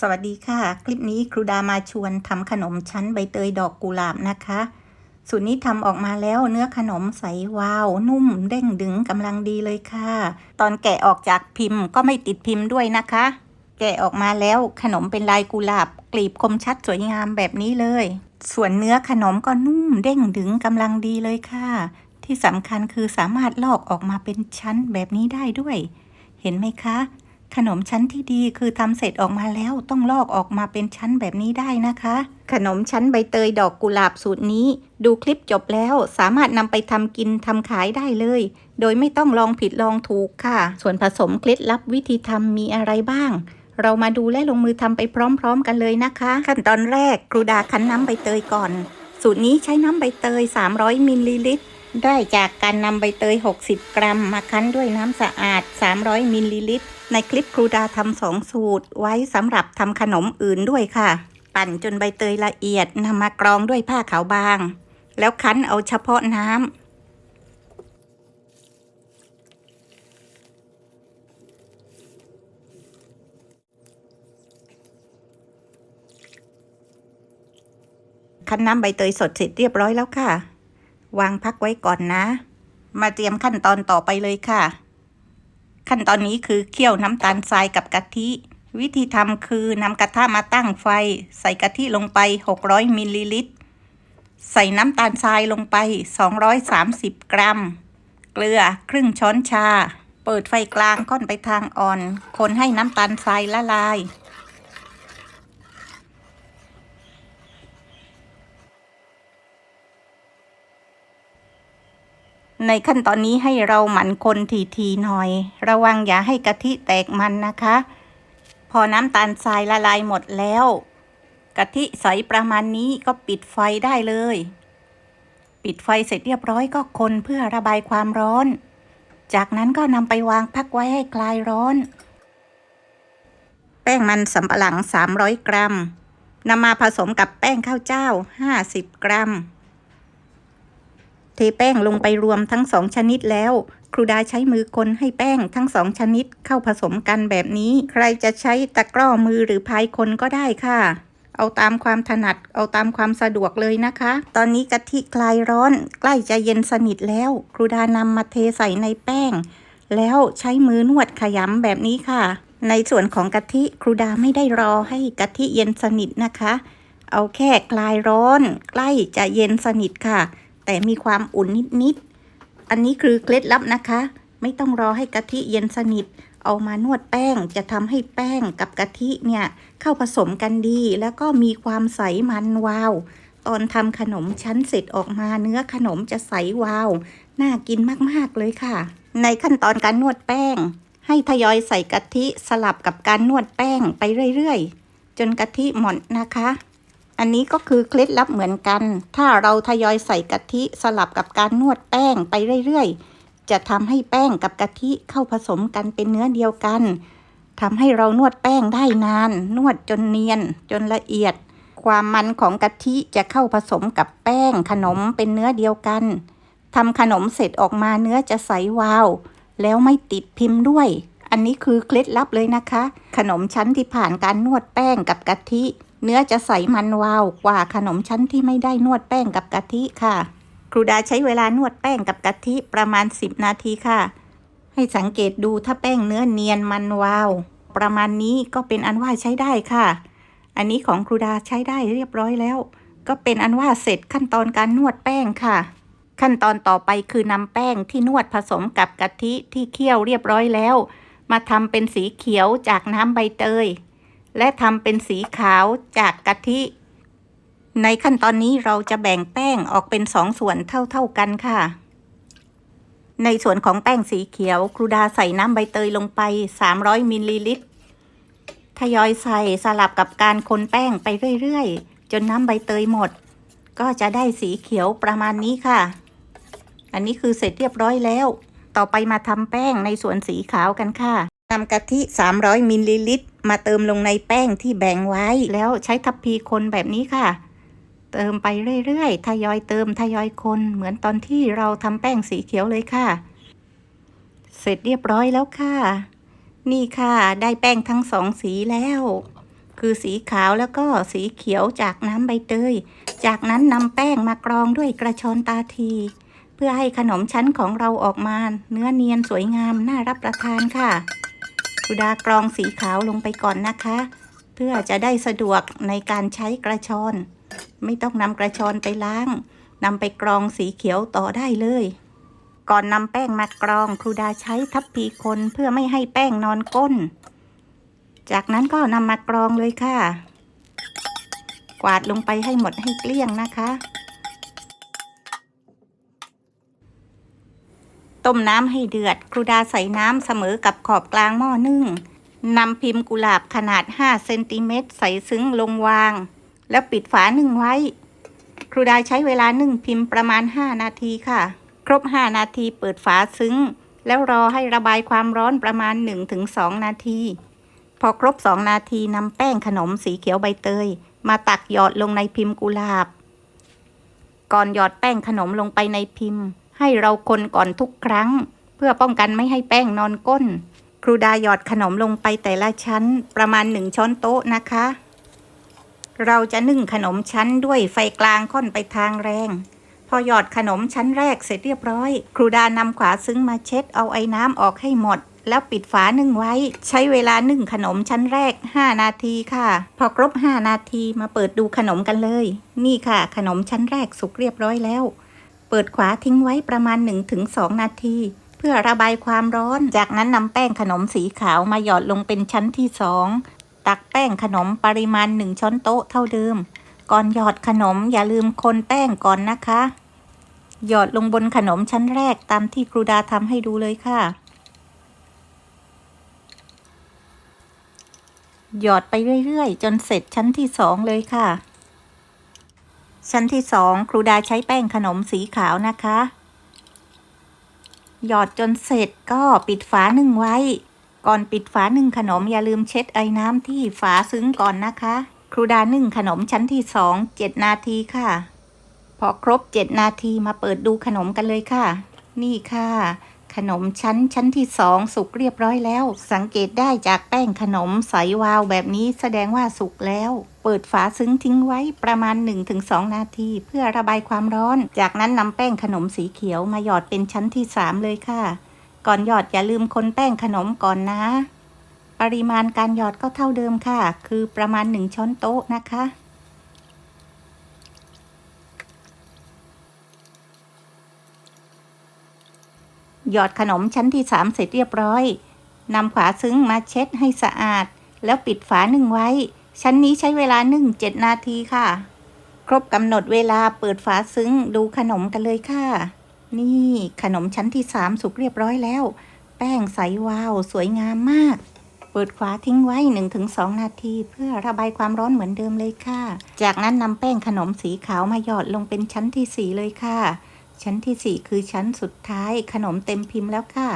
สวัสดีค่ะ คลิปนี้ครูดามาชวนทำขนมชั้นใบเตยดอกกุหลาบนะคะ สูตรนี้ทำออกมาแล้วเนื้อขนมใสวาว นุ่มเด้งดึงกำลังดีเลยค่ะ ตอนแกะออกจากพิมพ์ก็ไม่ติดพิมพ์ด้วยนะคะ แกะออกมาแล้วขนมเป็นลายกุหลาบ กลีบคมชัดสวยงามแบบนี้เลย ส่วนเนื้อขนมก็นุ่มเด้งดึงกำลังดีเลยค่ะ ที่สำคัญคือสามารถลอกออกมาเป็นชั้นแบบนี้ได้ด้วย เห็นไหมคะ ขนมชั้นที่ดีคือทำเสร็จออกมาแล้วต้องลอกออกมาเป็นชั้นแบบนี้ได้นะคะ ขนมชั้นใบเตยดอกกุหลาบสูตรนี้ ดูคลิปจบแล้วสามารถนำไปทำกินทำขายได้เลย โดยไม่ต้องลองผิดลองถูกค่ะ ส่วนผสมเคล็ดลับวิธีทำมีอะไรบ้าง เรามาดูและลงมือทำไปพร้อม ๆ กันเลยนะคะ ขั้นตอนแรกครูดาคั้นน้ำใบเตยก่อน สูตรนี้ใช้น้ำใบเตย 300มิลลิลิตรได้จากการนำใบเตย 60 กรัม มาคั้นด้วยน้ำสะอาด 300มิลลิลิตร ในคลิปครูดาทำสองสูตรไว้สำหรับทำขนมอื่นด้วยค่ะ ปั่นจนใบเตยละเอียดนำมากรองด้วยผ้าขาวบาง แล้วคั้นเอาเฉพาะน้ำคั้นน้ำใบเตยสดเสร็จเรียบร้อยแล้วค่ะ วางพักไว้ก่อนนะ มาเตรียมขั้นตอนต่อไปเลยค่ะ ขั้นตอนนี้คือเคี่ยวน้ำตาลทรายกับกะทิ วิธีทำคือนำกระทะมาตั้งไฟ ใส่กะทิลงไป 600มิลลิลิตร ใส่น้ำตาลทรายลงไป 230 กรัม เกลือครึ่งช้อนชา เปิดไฟกลางค่อนไปทางอ่อน คนให้น้ำตาลทรายละลาย ในขั้นตอนนี้ให้เราหมั่นคนทีๆหน่อย ระวังอย่าให้กะทิแตกมันนะคะ พอน้ำตาลทรายละลายหมดแล้ว กะทิใสประมาณนี้ก็ปิดไฟได้เลย ปิดไฟเสร็จเรียบร้อยก็คนเพื่อระบายความร้อน จากนั้นก็นำไปวางพักไว้ให้คลายร้อน แป้งมันสำปะหลัง 300 กรัมนำมาผสมกับแป้งข้าวเจ้า 50 กรัม เทแป้งลงไปรวมทั้งสองชนิดแล้วครูดาใช้มือคนให้แป้งทั้งสองชนิดเข้าผสมกันแบบนี้ ใครจะใช้ตะกร้อมือหรือพายคนก็ได้ค่ะ เอาตามความถนัด เอาตามความสะดวกเลยนะคะ ตอนนี้กะทิคลายร้อน ใกล้จะเย็นสนิทแล้ว ครูดานำมาเทใส่ในแป้ง แล้วใช้มือนวดขยำแบบนี้ค่ะ ในส่วนของกะทิครูดาไม่ได้รอให้กะทิเย็นสนิทนะคะ เอาแค่คลายร้อน ใกล้จะเย็นสนิทค่ะ แต่มีความอุ่นนิดๆ อันนี้คือเคล็ดลับนะคะ ไม่ต้องรอให้กะทิเย็นสนิท เอามานวดแป้งจะทำให้แป้งกับกะทิเนี่ยเข้าผสมกันดี แล้วก็มีความใสมันวาว ตอนทำขนมชั้นเสร็จออกมาเนื้อขนมจะใสวาว น่ากินมากๆเลยค่ะ ในขั้นตอนการนวดแป้ง ให้ทยอยใส่กะทิสลับกับการนวดแป้งไปเรื่อยๆ จนกะทิหมดนะคะ อันนี้ก็คือเคล็ดลับเหมือนกัน ถ้าเราทยอยใส่กะทิสลับกับการนวดแป้งไปเรื่อยๆ จะทำให้แป้งกับกะทิเข้าผสมกันเป็นเนื้อเดียวกันทำให้เรานวดแป้งได้นาน นวดจนเนียน จนละเอียด ความมันของกะทิจะเข้าผสมกับแป้งขนมเป็นเนื้อเดียวกันทำขนมเสร็จออกมาเนื้อจะใสวาว แล้วไม่ติดพิมพ์ด้วย อันนี้คือเคล็ดลับเลยนะคะ ขนมชั้นที่ผ่านการนวดแป้งกับกะทิ เนื้อจะใสมันวาวกว่าขนมชั้นที่ไม่ได้นวดแป้งกับกะทิค่ะ ครูดาใช้เวลานวดแป้งกับกะทิประมาณ 10 นาทีค่ะ ให้สังเกตดูถ้าแป้งเนื้อเนียนมันวาว ประมาณนี้ก็เป็นอันว่าใช้ได้ค่ะ อันนี้ของครูดาใช้ได้เรียบร้อยแล้ว ก็เป็นอันว่าเสร็จขั้นตอนการนวดแป้งค่ะ ขั้นตอนต่อไปคือนำแป้งที่นวดผสมกับกะทิที่เคี่ยวเรียบร้อยแล้ว มาทำเป็นสีเขียวจากน้ำใบเตย และทำเป็นสีขาวจากกะทิ ในขั้นตอนนี้เราจะแบ่งแป้งออกเป็นสองส่วนเท่าๆกันค่ะ ในส่วนของแป้งสีเขียวครูดาใส่น้ำใบเตยลงไป 300มิลลิลิตรทยอยใส่สลับกับการคนแป้งไปเรื่อยๆ จนน้ำใบเตยหมด ก็จะได้สีเขียวประมาณนี้ค่ะ อันนี้คือเสร็จเรียบร้อยแล้ว ต่อไปมาทำแป้งในส่วนสีขาวกันค่ะนำกะทิ 300มิลลิลิตร มาเติมลงในแป้งที่แบ่งไว้ แล้วใช้ทัพพีคนแบบนี้ค่ะ เติมไปเรื่อยๆ ทยอยเติมทยอยคน เหมือนตอนที่เราทำแป้งสีเขียวเลยค่ะ เสร็จเรียบร้อยแล้วค่ะ นี่ค่ะ ได้แป้งทั้งสองสีแล้ว คือสีขาวแล้วก็สีเขียวจากน้ำใบเตย จากนั้นนำแป้งมากรองด้วยกระชอนตาทีเพื่อให้ขนมชั้นของเราออกมา เนื้อเนียนสวยงามน่ารับประทานค่ะ ครูดากรองสีขาวลงไปก่อนนะคะ เพื่อจะได้สะดวกในการใช้กระชอน ไม่ต้องนำกระชอนไปล้างนำไปกรองสีเขียวต่อได้เลย ก่อนนำแป้งมากรองครูดาใช้ทัพพีคนเพื่อไม่ให้แป้งนอนก้น จากนั้นก็นำมากรองเลยค่ะ กวาดลงไปให้หมดให้เกลี้ยงนะคะ ต้มน้ำให้เดือด ครูดาใส่น้ำเสมอกับขอบกลางหม้อนึ่งนำพิมพ์กุหลาบขนาด 5 เซนติเมตรใส่ซึ้งลงวาง แล้วปิดฝานึ่งไว้ ครูดาใช้เวลานึ่งพิมพ์ประมาณ 5 นาทีค่ะ ครบ 5 นาทีเปิดฝาซึ้ง แล้วรอให้ระบายความร้อนประมาณ 1-2 นาที พอครบ 2 นาทีนำแป้งขนมสีเขียวใบเตย มาตักหยอดลงในพิมพ์กุหลาบ ก่อนหยอดแป้งขนมลงไปในพิมพ์ ให้เราคนก่อนทุกครั้ง เพื่อป้องกันไม่ให้แป้งนอนก้น ครูดาหยอดขนมลงไปแต่ละชั้นประมาณหนึ่งช้อนโต๊ะนะคะ เราจะนึ่งขนมชั้นด้วยไฟกลางค่อนไปทางแรง พอหยอดขนมชั้นแรกเสร็จเรียบร้อย ครูดานำขวาซึ้งมาเช็ดเอาไอ้น้ำออกให้หมดแล้วปิดฝานึ่งไว้ ใช้เวลานึ่งขนมชั้นแรก 5 นาทีค่ะ พอครบ 5 นาทีมาเปิดดูขนมกันเลย นี่ค่ะ ขนมชั้นแรกสุกเรียบร้อยแล้ว เปิดขวาทิ้งไว้ประมาณ 1-2 นาที เพื่อระบายความร้อน จากนั้นนำแป้งขนมสีขาวมาหยอดลงเป็นชั้นที่2ตักแป้งขนมปริมาณ 1 ช้อนโต๊ะเท่าเดิม ก่อนหยอดขนมอย่าลืมคนแป้งก่อนนะคะ หยอดลงบนขนมชั้นแรกตามที่ครูดาทำให้ดูเลยค่ะ หยอดไปเรื่อยๆ จนเสร็จชั้นที่สองเลยค่ะ ชั้นที่สองครูดาใช้แป้งขนมสีขาวนะคะ หยอดจนเสร็จก็ปิดฝาหนึ่งไว้ ก่อนปิดฝาหนึ่งขนมอย่าลืมเช็ดไอ้น้ำที่ฝาซึ้งก่อนนะคะ ครูดาหนึ่งขนมชั้นที่สองเจ็ดนาทีค่ะ พอครบเจ็ดนาทีมาเปิดดูขนมกันเลยค่ะ นี่ค่ะ ขนมชั้นชั้นที่สองสุกเรียบร้อยแล้ว สังเกตได้จากแป้งขนมใสวาวแบบนี้แสดงว่าสุกแล้ว เปิดฝาซึ้งทิ้งไว้ประมาณ 1-2 นาที เพื่อระบายความร้อน จากนั้นนำแป้งขนมสีเขียวมาหยอดเป็นชั้นที่ 3 เลยค่ะ ก่อนหยอดอย่าลืมคนแป้งขนมก่อนนะ ปริมาณการหยอดก็เท่าเดิมค่ะ คือประมาณ 1 ช้อนโต๊ะนะคะ หยอดขนมชั้นที่3เสร็จเรียบร้อยนำขวาซึ้งมาเช็ดให้สะอาด แล้วปิดฝานึ่งไว้ ชั้นนี้ใช้เวลานึ่ง7นาทีค่ะ ครบกำหนดเวลาเปิดฝาซึ้งดูขนมกันเลยค่ะ นี่ขนมชั้นที่3สุกเรียบร้อยแล้ว แป้งใสวาว สวยงามมาก เปิดฝาทิ้งไว้ 1-2 นาที เพื่อระบายความร้อนเหมือนเดิมเลยค่ะ จากนั้นนำแป้งขนมสีขาวมาหยอดลงเป็นชั้นที่สี่เลยค่ะ ชั้นที่ 4 คือชั้นสุดท้ายขนมเต็มพิมพ์แล้วค่ะ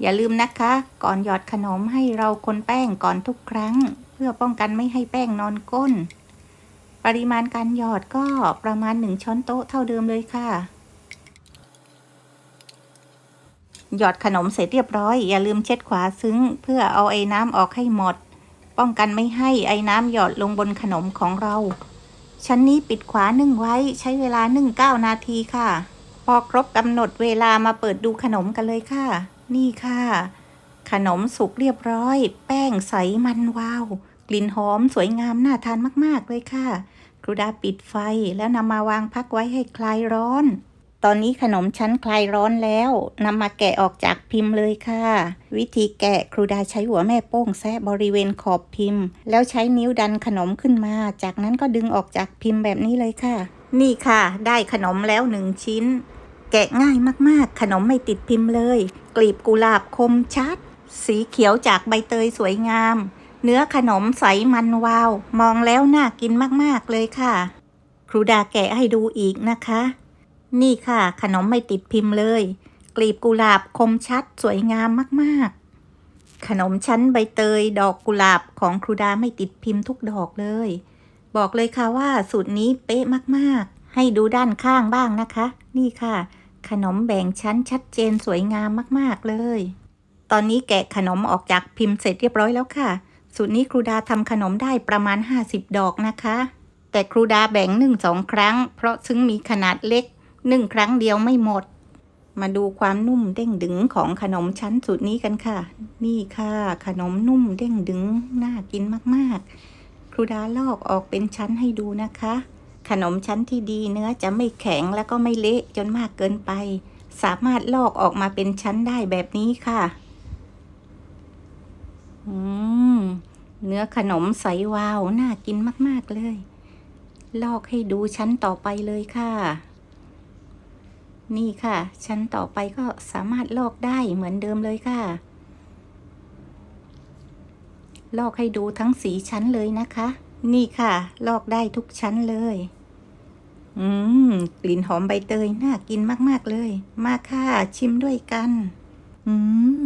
อย่าลืมนะคะ ก่อนหยอดขนมให้เราคนแป้งก่อนทุกครั้ง เพื่อป้องกันไม่ให้แป้งนอนก้น ปริมาณการหยอดก็ประมาณ 1 ช้อนโต๊ะเท่าเดิมเลยค่ะ หยอดขนมเสร็จเรียบร้อย อย่าลืมเช็ดขวาซึ้ง เพื่อเอาไอ้น้ำออกให้หมด ป้องกันไม่ให้ไอ้น้ำหยอดลงบนขนมของเรา ชั้นนี้ปิดขวานึ่งไว้ใช้เวลานึ่งเก้านาทีค่ะ พอครบกำหนดเวลามาเปิดดูขนมกันเลยค่ะ นี่ค่ะ ขนมสุกเรียบร้อย แป้งใสมันวาว กลิ่นหอมสวยงามน่าทานมากๆเลยค่ะ ครูดาปิดไฟแล้วนำมาวางพักไว้ให้คลายร้อน ตอนนี้ขนมชั้นคลายร้อนแล้วนำมาแกะออกจากพิมพ์เลยค่ะ วิธีแกะครูดาใช้หัวแม่โป้งแซะบริเวณขอบพิมพ์ แล้วใช้นิ้วดันขนมขึ้นมา จากนั้นก็ดึงออกจากพิมพ์แบบนี้เลยค่ะ นี่ค่ะ ได้ขนมแล้วหนึ่งชิ้น แกะง่ายมากๆ ขนมไม่ติดพิมพ์เลย กลีบกุหลาบคมชัด สีเขียวจากใบเตยสวยงาม เนื้อขนมใสมันวาว มองแล้วน่ากินมากๆเลยค่ะ ครูดาแกะให้ดูอีกนะคะ นี่ค่ะ ขนมไม่ติดพิมพ์เลย กลีบกุหลาบคมชัดสวยงามมากๆ ขนมชั้นใบเตย ดอกกุหลาบของครูดาไม่ติดพิมพ์ทุกดอกเลย บอกเลยค่ะว่าสูตรนี้เป๊ะมากๆ ให้ดูด้านข้างบ้างนะคะ นี่ค่ะ ขนมแบ่งชั้นชัดเจนสวยงามมากๆเลย ตอนนี้แกะขนมออกจากพิมพ์เสร็จเรียบร้อยแล้วค่ะ สูตรนี้ครูดาทำขนมได้ประมาณ 50 ดอกนะคะ แต่ครูดาแบ่งนึ่งสองครั้ง เพราะซึ่งมีขนาดเล็กนึ่งครั้งเดียวไม่หมด มาดูความนุ่มเด้งดึงของขนมชั้นสูตรนี้กันค่ะ นี่ค่ะ ขนมนุ่มเด้งดึงน่ากินมากๆ ครูดาลอกออกเป็นชั้นให้ดูนะคะ ขนมชั้นที่ดีเนื้อจะไม่แข็งแล้วก็ไม่เละจนมากเกินไป สามารถลอกออกมาเป็นชั้นได้แบบนี้ค่ะ อืม เนื้อขนมใสวาว น่ากินมาก ๆ เลย ลอกให้ดูชั้นต่อไปเลยค่ะ นี่ค่ะ ชั้นต่อไปก็สามารถลอกได้เหมือนเดิมเลยค่ะ ลอกให้ดูทั้งสีชั้นเลยนะคะ นี่ค่ะ ลอกได้ทุกชั้นเลย อืม กลิ่นหอมใบเตยน่ากินมาก ๆ เลย มาค่ะ ชิมด้วยกัน อื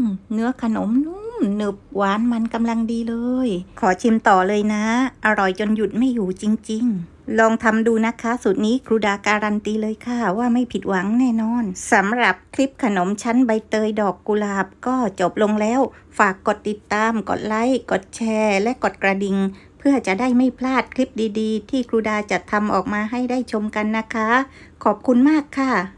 ม เนื้อขนมนุ่มหนึบหวานมันกำลังดีเลย ขอชิมต่อเลยนะ อร่อยจนหยุดไม่อยู่จริง ๆ ลองทำดูนะคะ สูตรนี้ครูดาการันตีเลยค่ะ ว่าไม่ผิดหวังแน่นอนสำหรับคลิปขนมชั้นใบเตยดอกกุหลาบก็จบลงแล้ว ฝากกดติดตาม กดไลค์ กดแชร์ และกดกระดิ่ง เพื่อจะได้ไม่พลาดคลิปดีๆ ที่ครูดาจัดทำออกมาให้ได้ชมกันนะคะ ขอบคุณมากค่ะ